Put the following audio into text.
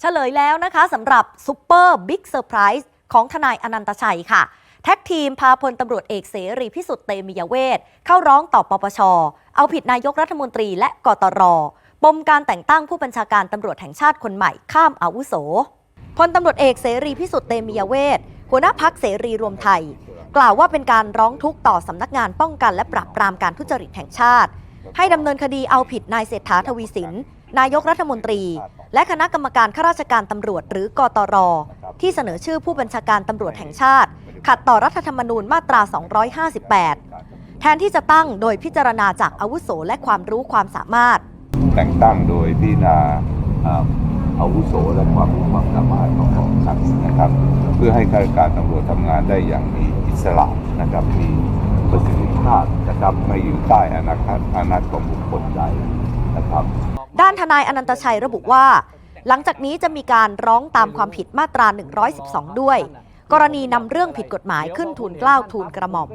เฉลยแล้วนะคะสำหรับซุปเปอร์บิ๊กเซอร์ไพรส์ของทนายอนันตชัยค่ะ แท็กทีมพาพลตำรวจเอกเสรีพิสุทธิ์เตมียเวทเข้าร้องต่อปปช เอาผิดนายกรัฐมนตรีและกตรปมการแต่งตั้งผู้บัญชาการตำรวจแห่งชาติคนใหม่ข้ามอาวุโสพลตำรวจเอกเสรีพิสุทธิ์เตมียเวทหัวหน้าพักเสรีรวมไทย กล่าวว่าเป็นการร้องทุกข์ต่อสำนักงานป้องกันและปราบปรามการทุจริตแห่งชาติ ให้ดำเนินคดีเอาผิดนายเศรษฐาทวีสิน นายกรัฐมนตรี และคณะกรรมการข้าราชการตำรวจหรือกตร ที่เสนอชื่อผู้บัญชาการตำรวจแห่งชาติ ขัดต่อรัฐธรรมนูญมาตรา 258 แทนที่จะตั้งโดยพิจารณาจากอาวุโสและความรู้ความสามารถ แต่งตั้งโดยพิจารณาอ่าอาวุโสและความรู้ความสามารถของของท่านนะครับ เพื่อให้ข้าราชการตำรวจทำงานได้อย่างมีอิสระนะครับมีประสิทธิภาพนะครับไม่อยู่ใต้อานัตอานัตของบุคคลใด นะครับ ด้านทนายอนันตชัยระบุว่า หลังจากนี้จะมีการร้องตามความผิดมาตรา 112 ด้วย กรณีนำเรื่องผิดกฎหมายขึ้นทูลเกล้าทูลกระหม่อม